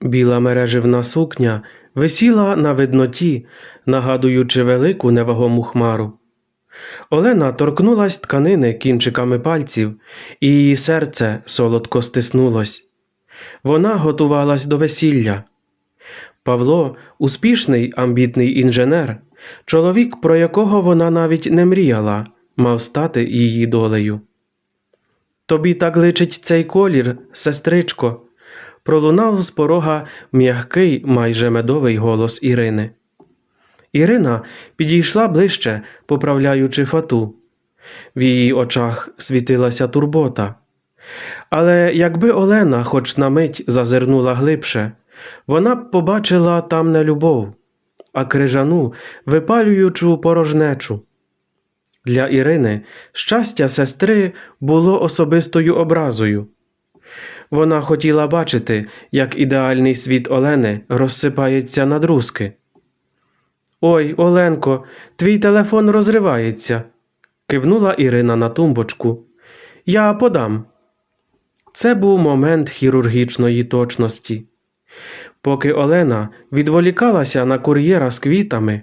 Біла мереживна сукня висіла на видноті, нагадуючи велику невагому хмару. Олена торкнулась тканини кінчиками пальців, і її серце солодко стиснулось. Вона готувалась до весілля. Павло успішний амбітний інженер, чоловік, про якого вона навіть не мріяла, мав стати її долею. Тобі так личить цей колір, сестричко, пролунав з порога м'який, майже медовий голос Ірини. Ірина підійшла ближче, поправляючи фату. В її очах світилася турбота. Але якби Олена хоч на мить зазирнула глибше, вона б побачила там не любов, а крижану, випалюючу порожнечу. Для Ірини щастя сестри було особистою образою. Вона хотіла бачити, як ідеальний світ Олени розсипається на друзки. Ой, Оленко, твій телефон розривається, кивнула Ірина на тумбочку. Я подам. Це був момент хірургічної точності. Поки Олена відволікалася на кур'єра з квітами,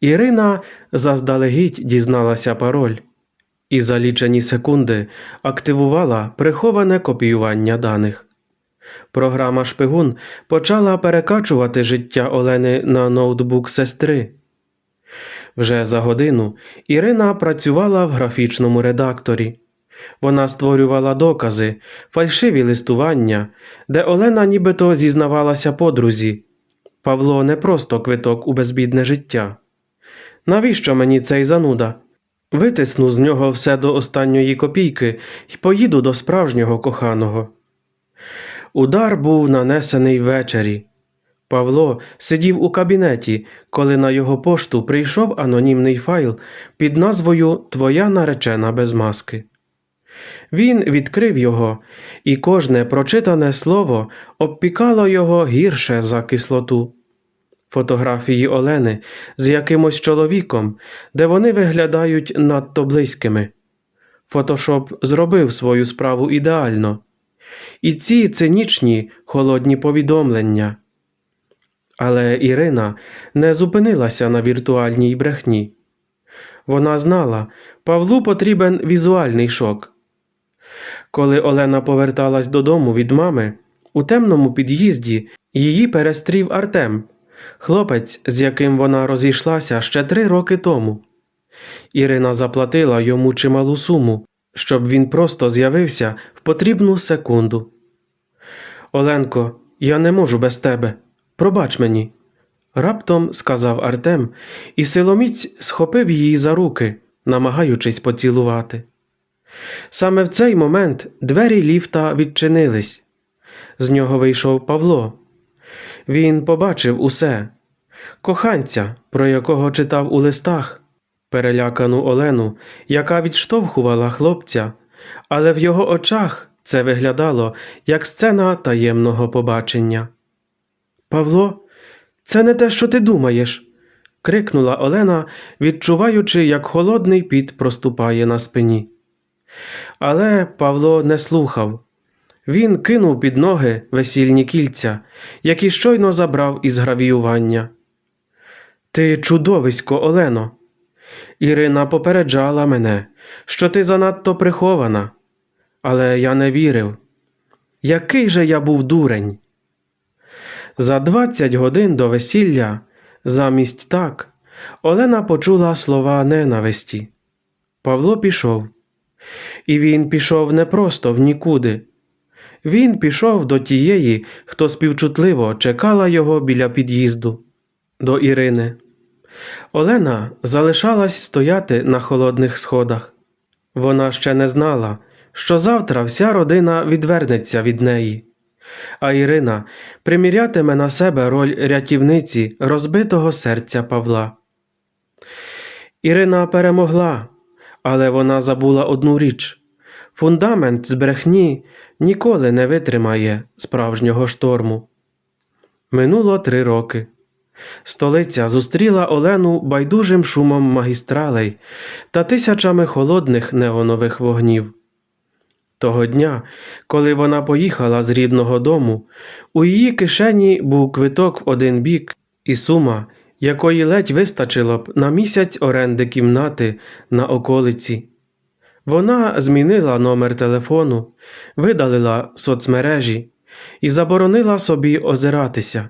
Ірина заздалегідь дізналася пароль і за лічені секунди активувала приховане копіювання даних. Програма Шпигун почала перекачувати життя Олени на ноутбук сестри. Вже за годину Ірина працювала в графічному редакторі. Вона створювала докази, фальшиві листування, де Олена нібито зізнавалася подрузі. Павло не просто квиток у безбідне життя. Навіщо мені цей зануда? Витисну з нього все до останньої копійки і поїду до справжнього коханого. Удар був нанесений ввечері. Павло сидів у кабінеті, коли на його пошту прийшов анонімний файл під назвою Твоя наречена без маски. Він відкрив його, і кожне прочитане слово обпікало його гірше за кислоту. Фотографії Олени з якимось чоловіком, де вони виглядають надто близькими. Фотошоп зробив свою справу ідеально. І ці цинічні холодні повідомлення. Але Ірина не зупинилася на віртуальній брехні. Вона знала, Павлу потрібен візуальний шок. Коли Олена поверталась додому від мами, у темному під'їзді її перестрів Артем, хлопець, з яким вона розійшлася ще три роки тому. Ірина заплатила йому чималу суму, щоб він просто з'явився в потрібну секунду. Оленко, я не можу без тебе. Пробач мені. Раптом сказав Артем, і силоміць схопив її за руки, намагаючись поцілувати. Саме в цей момент двері ліфта відчинились. З нього вийшов Павло. Він побачив усе коханця, про якого читав у листах, перелякану Олену, яка відштовхувала хлопця, але в його очах це виглядало як сцена таємного побачення. Павло, це не те, що ти думаєш. крикнула Олена, відчуваючи, як холодний піт проступає на спині. Але Павло не слухав. Він кинув під ноги весільні кільця, які щойно забрав із гравіювання. Ти чудовисько, Олено. Ірина попереджала мене, що ти занадто прихована, але я не вірив. Який же я був дурень? За двадцять годин до весілля, замість так, Олена почула слова ненависті. Павло пішов. І він пішов не просто в нікуди. Він пішов до тієї, хто співчутливо чекала його біля під'їзду, до Ірини. Олена залишалась стояти на холодних сходах. Вона ще не знала, що завтра вся родина відвернеться від неї, а Ірина примірятиме на себе роль рятівниці розбитого серця Павла. Ірина перемогла, але вона забула одну річ фундамент з брехні ніколи не витримає справжнього шторму. Минуло три роки. Столиця зустріла Олену байдужим шумом магістралей та тисячами холодних неонових вогнів. Того дня, коли вона поїхала з рідного дому, у її кишені був квиток в один бік і сума, якої ледь вистачило б на місяць оренди кімнати на околиці. Вона змінила номер телефону, видалила соцмережі і заборонила собі озиратися.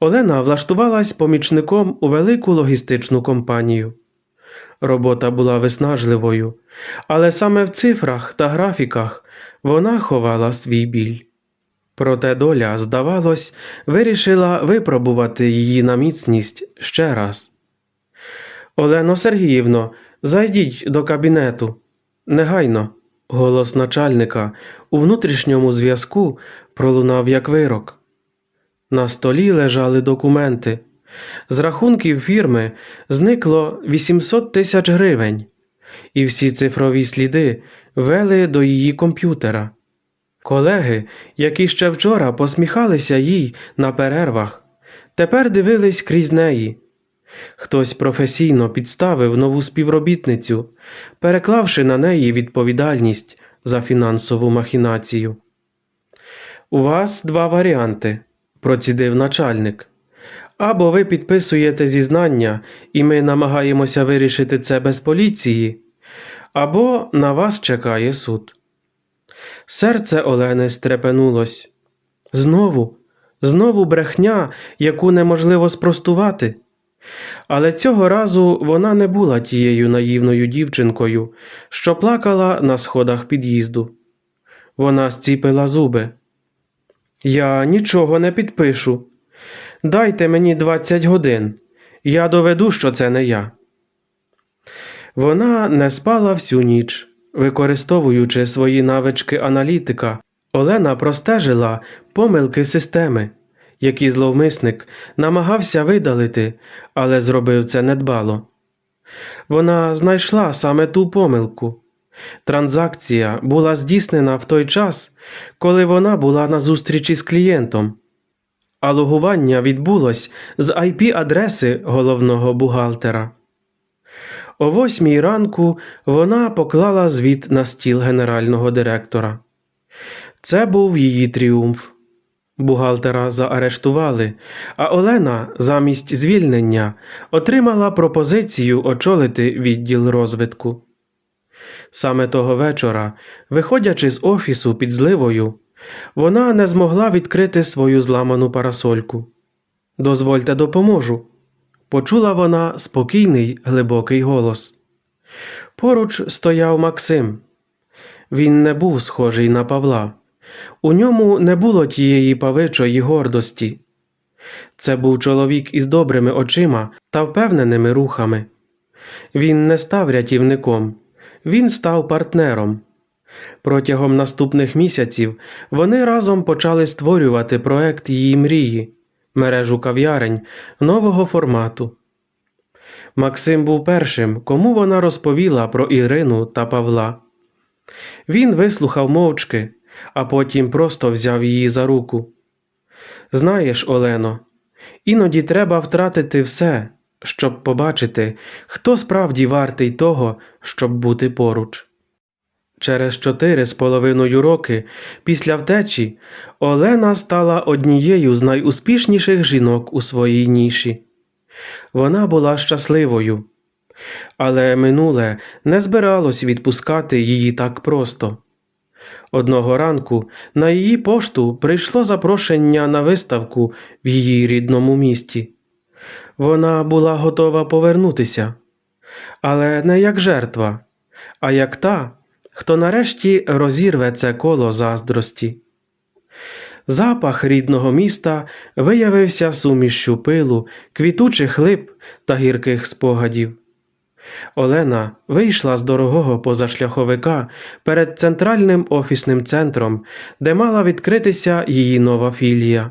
Олена влаштувалась помічником у велику логістичну компанію. Робота була виснажливою, але саме в цифрах та графіках вона ховала свій біль. Проте доля, здавалось, вирішила випробувати її на міцність ще раз. Олено Сергіївно, зайдіть до кабінету. Негайно. Голос начальника у внутрішньому зв'язку пролунав як вирок. На столі лежали документи. З рахунків фірми зникло 800 тисяч гривень, і всі цифрові сліди вели до її комп'ютера. Колеги, які ще вчора посміхалися їй на перервах, тепер дивились крізь неї. Хтось професійно підставив нову співробітницю, переклавши на неї відповідальність за фінансову махінацію. У вас два варіанти, процідив начальник. Або ви підписуєте зізнання, і ми намагаємося вирішити це без поліції, або на вас чекає суд. Серце Олени стрепенулось. Знову, знову брехня, яку неможливо спростувати. Але цього разу вона не була тією наївною дівчинкою, що плакала на сходах під'їзду. Вона зціпила зуби. Я нічого не підпишу. Дайте мені 20 годин. Я доведу, що це не я. Вона не спала всю ніч. Використовуючи свої навички аналітика, Олена простежила помилки системи, які зловмисник намагався видалити, але зробив це недбало. Вона знайшла саме ту помилку. Транзакція була здійснена в той час, коли вона була на зустрічі з клієнтом, а логування відбулось з IP-адреси головного бухгалтера. О восьмій ранку вона поклала звіт на стіл генерального директора. Це був її тріумф. Бухгалтера заарештували, а Олена замість звільнення отримала пропозицію очолити відділ розвитку. Саме того вечора, виходячи з офісу під зливою, вона не змогла відкрити свою зламану парасольку. Дозвольте, допоможу. Почула вона спокійний глибокий голос. Поруч стояв Максим. Він не був схожий на Павла. У ньому не було тієї павичої гордості. Це був чоловік із добрими очима та впевненими рухами. Він не став рятівником, він став партнером. Протягом наступних місяців вони разом почали створювати проект її мрії, мережу кав'ярень нового формату. Максим був першим, кому вона розповіла про Ірину та Павла. Він вислухав мовчки, а потім просто взяв її за руку. Знаєш, Олено, іноді треба втратити все, щоб побачити, хто справді вартий того, щоб бути поруч. Через чотири з половиною роки після втечі Олена стала однією з найуспішніших жінок у своїй ніші. Вона була щасливою, але минуле не збиралось відпускати її так просто. Одного ранку на її пошту прийшло запрошення на виставку в її рідному місті. Вона була готова повернутися, але не як жертва, а як та, хто нарешті розірве це коло заздрості. Запах рідного міста виявився сумішшю пилу, квітучих лип та гірких спогадів. Олена вийшла з дорогого позашляховика перед центральним офісним центром, де мала відкритися її нова філія.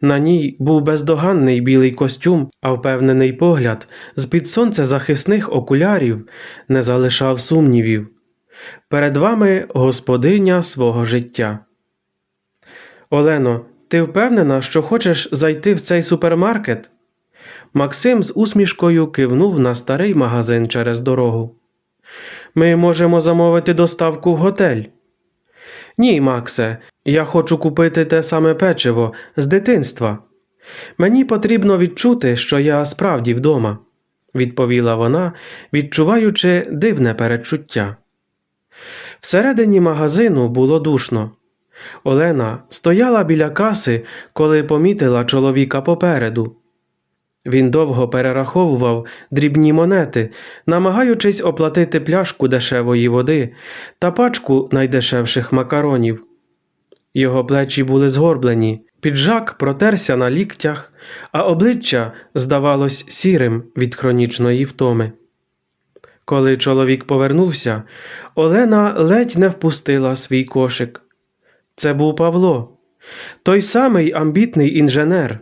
На ній був бездоганний білий костюм, а впевнений погляд з під сонцезахисних окулярів не залишав сумнівів. Перед вами господиня свого життя. Олено, ти впевнена, що хочеш зайти в цей супермаркет? Максим з усмішкою кивнув на старий магазин через дорогу. Ми можемо замовити доставку в готель. Ні, Максе, я хочу купити те саме печиво з дитинства. Мені потрібно відчути, що я справді вдома, відповіла вона, відчуваючи дивне передчуття. Всередині магазину було душно. Олена стояла біля каси, коли помітила чоловіка попереду. Він довго перераховував дрібні монети, намагаючись оплатити пляшку дешевої води та пачку найдешевших макаронів. Його плечі були згорблені, піджак протерся на ліктях, а обличчя здавалось сірим від хронічної втоми. Коли чоловік повернувся, Олена ледь не впустила свій кошик. Це був Павло, той самий амбітний інженер,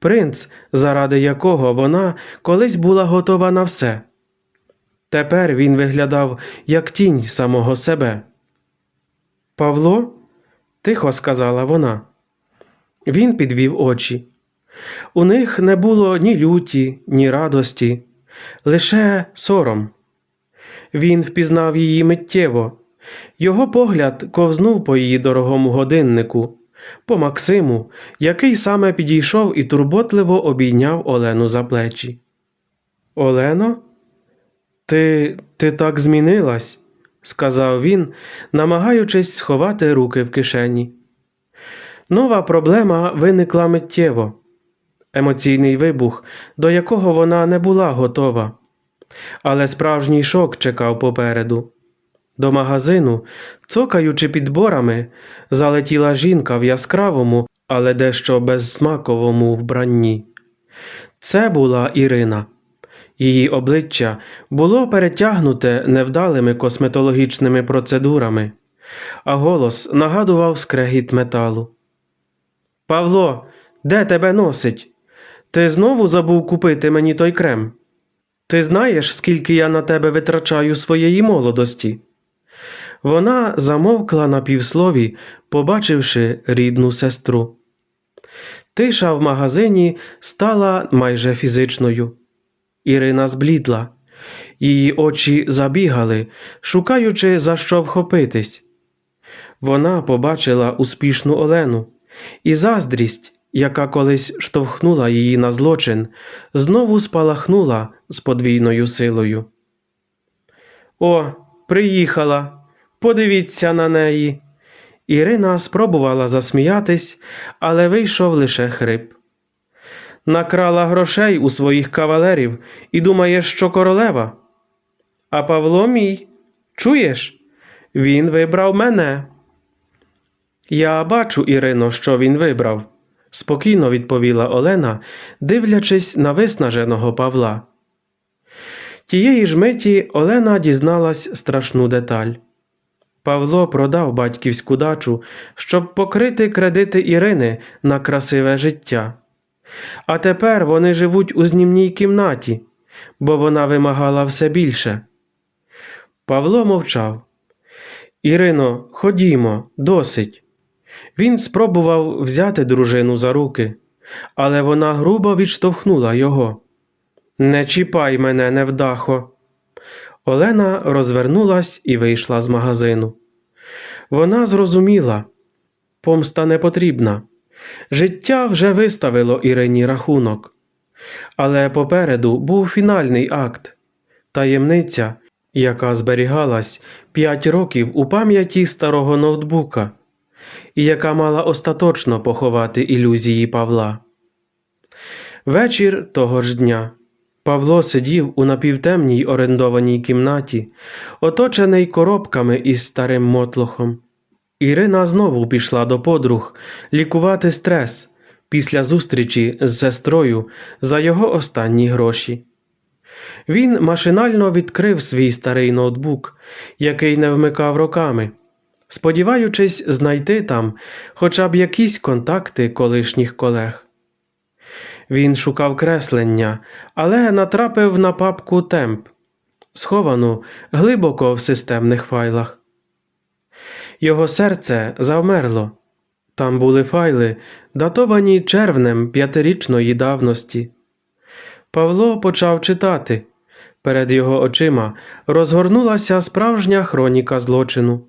принц, заради якого вона колись була готова на все. Тепер він виглядав як тінь самого себе. Павло? тихо сказала вона. Він підвів очі. У них не було ні люті, ні радості, лише сором. Він впізнав її миттєво. Його погляд ковзнув по її дорогому годиннику, по Максиму, який саме підійшов і турботливо обійняв Олену за плечі. Олено, ти, ти так змінилась, сказав він, намагаючись сховати руки в кишені. Нова проблема виникла миттєво, емоційний вибух, до якого вона не була готова. Але справжній шок чекав попереду. До магазину, цокаючи підборами, залетіла жінка в яскравому, але дещо безсмаковому вбранні. Це була Ірина. Її обличчя було перетягнуте невдалими косметологічними процедурами, а голос нагадував скрегіт металу. Павло, де тебе носить? Ти знову забув купити мені той крем? Ти знаєш, скільки я на тебе витрачаю своєї молодості? Вона замовкла на півслові, побачивши рідну сестру. Тиша в магазині стала майже фізичною. Ірина зблідла, її очі забігали, шукаючи за що вхопитись. Вона побачила успішну Олену, і заздрість, яка колись штовхнула її на злочин, знову спалахнула з подвійною силою. О, приїхала. Подивіться на неї. Ірина спробувала засміятись, але вийшов лише хрип. Накрала грошей у своїх кавалерів і думає, що королева. А Павло мій, чуєш? Він вибрав мене. Я бачу, Ірино, що він вибрав, спокійно відповіла Олена, дивлячись на виснаженого Павла. Тієї ж миті Олена дізналась страшну деталь. Павло продав батьківську дачу, щоб покрити кредити Ірини на красиве життя. А тепер вони живуть у знімній кімнаті, бо вона вимагала все більше. Павло мовчав. Ірино, ходімо, досить. Він спробував взяти дружину за руки, але вона грубо відштовхнула його. Не чіпай мене, невдахо. Олена розвернулась і вийшла з магазину. Вона зрозуміла помста не потрібна. Життя вже виставило Ірині рахунок. Але попереду був фінальний акт таємниця, яка зберігалась п'ять років у пам'яті старого ноутбука, і яка мала остаточно поховати ілюзії Павла. Вечір того ж дня. Павло сидів у напівтемній орендованій кімнаті, оточений коробками із старим мотлохом. Ірина знову пішла до подруг лікувати стрес після зустрічі з сестрою за його останні гроші. Він машинально відкрив свій старий ноутбук, який не вмикав роками, сподіваючись знайти там хоча б якісь контакти колишніх колег. Він шукав креслення, але натрапив на папку темп, сховану глибоко в системних файлах. Його серце завмерло. Там були файли, датовані червнем п'ятирічної давності. Павло почав читати, Перед його очима розгорнулася справжня хроніка злочину.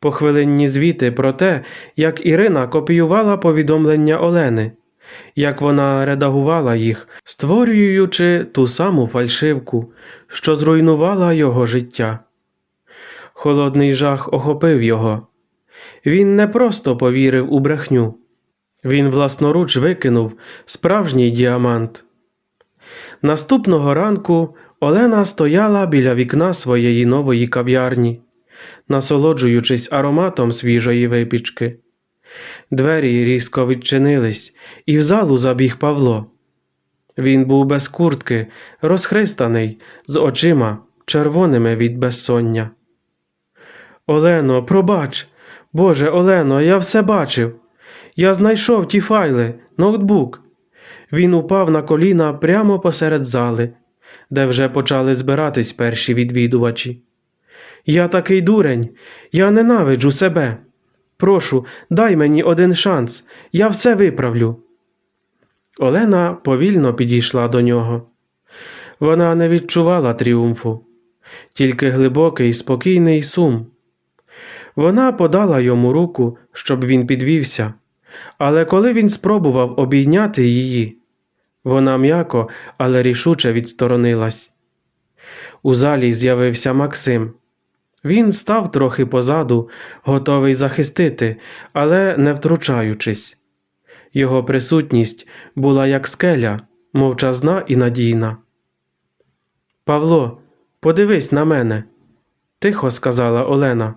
Похвилинні звіти про те, як Ірина копіювала повідомлення Олени, як вона редагувала їх, створюючи ту саму фальшивку, що зруйнувала його життя. Холодний жах охопив його. Він не просто повірив у брехню, він власноруч викинув справжній діамант. Наступного ранку Олена стояла біля вікна своєї нової кав'ярні, насолоджуючись ароматом свіжої випічки. Двері різко відчинились, і в залу забіг Павло. Він був без куртки, розхристаний, з очима, червоними від безсоння. Олено, пробач, Боже, Олено, я все бачив. Я знайшов ті файли, ноутбук. Він упав на коліна прямо посеред зали, де вже почали збиратись перші відвідувачі. Я такий дурень, я ненавиджу себе. Прошу, дай мені один шанс, я все виправлю. Олена повільно підійшла до нього. Вона не відчувала тріумфу, тільки глибокий спокійний сум. Вона подала йому руку, щоб він підвівся, але коли він спробував обійняти її, вона м'яко, але рішуче відсторонилась. У залі з'явився Максим. Він став трохи позаду, готовий захистити, але не втручаючись. Його присутність була як скеля, мовчазна і надійна. Павло, подивись на мене, тихо сказала Олена.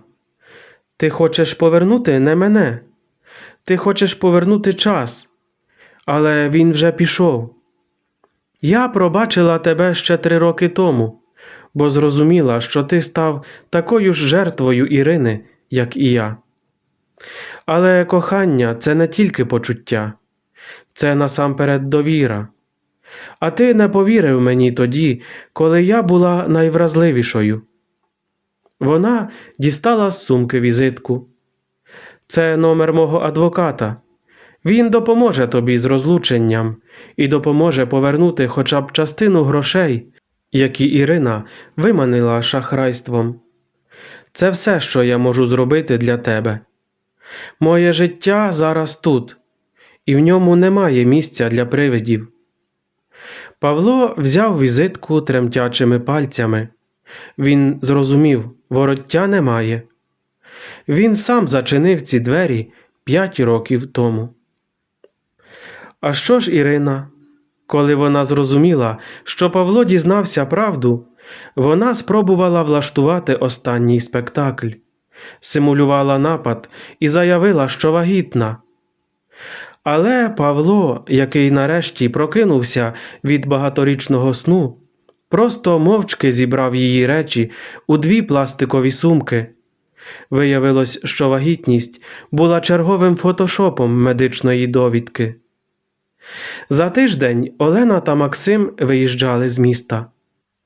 Ти хочеш повернути не мене. Ти хочеш повернути час, але він вже пішов. Я пробачила тебе ще три роки тому, бо зрозуміла, що ти став такою ж жертвою Ірини, як і я. Але кохання це не тільки почуття, це насамперед довіра. А ти не повірив мені тоді, коли я була найвразливішою. Вона дістала з сумки візитку. Це номер мого адвоката. Він допоможе тобі з розлученням і допоможе повернути хоча б частину грошей, які Ірина виманила шахрайством. Це все, що я можу зробити для тебе. Моє життя зараз тут, і в ньому немає місця для привидів. Павло взяв візитку тремтячими пальцями. Він зрозумів, вороття немає. Він сам зачинив ці двері п'ять років тому. А що ж Ірина? Коли вона зрозуміла, що Павло дізнався правду, вона спробувала влаштувати останній спектакль, симулювала напад і заявила, що вагітна. Але Павло, який нарешті прокинувся від багаторічного сну, просто мовчки зібрав її речі у дві пластикові сумки. Виявилось, що вагітність була черговим фотошопом медичної довідки. За тиждень Олена та Максим виїжджали з міста.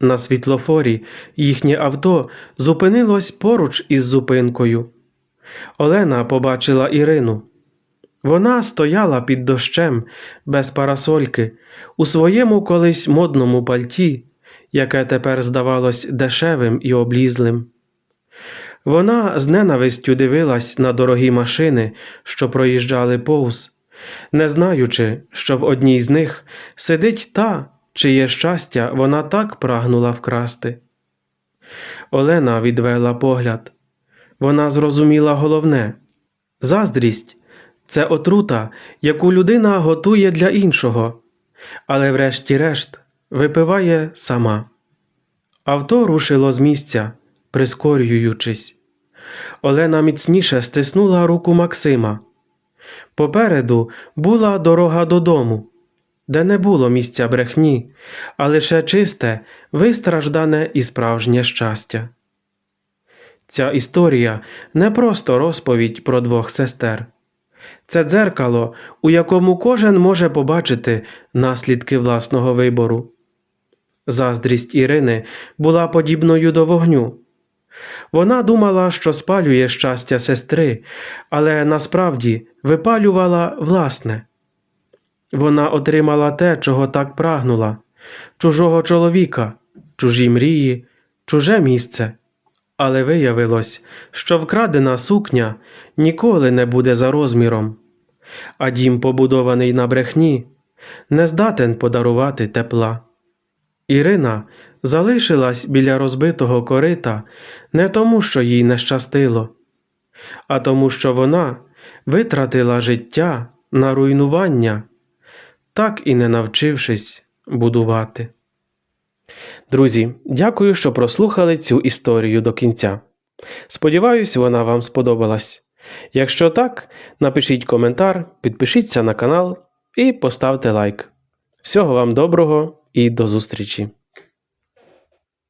На світлофорі їхнє авто зупинилось поруч із зупинкою. Олена побачила Ірину. Вона стояла під дощем без парасольки у своєму колись модному пальті, яке тепер здавалось дешевим і облізлим. Вона з ненавистю дивилась на дорогі машини, що проїжджали повз, не знаючи, що в одній з них сидить та, чиє щастя вона так прагнула вкрасти. Олена відвела погляд. Вона зрозуміла головне заздрість це отрута, яку людина готує для іншого, але, врешті-решт, випиває сама. Авто рушило з місця, прискорюючись. Олена міцніше стиснула руку Максима. Попереду була дорога додому, де не було місця брехні, а лише чисте, вистраждане і справжнє щастя. Ця історія не просто розповідь про двох сестер. Це дзеркало, у якому кожен може побачити наслідки власного вибору. Заздрість Ірини була подібною до вогню. Вона думала, що спалює щастя сестри, але насправді випалювала власне. Вона отримала те, чого так прагнула чужого чоловіка, чужі мрії, чуже місце. Але виявилось, що вкрадена сукня ніколи не буде за розміром, а дім, побудований на брехні, не здатен подарувати тепла. Ірина залишилась біля розбитого корита не тому, що їй не щастило, а тому, що вона витратила життя на руйнування, так і не навчившись будувати. Друзі, дякую, що прослухали цю історію до кінця. Сподіваюсь, вона вам сподобалась. Якщо так, напишіть коментар, підпишіться на канал і поставте лайк. Всього вам доброго і до зустрічі!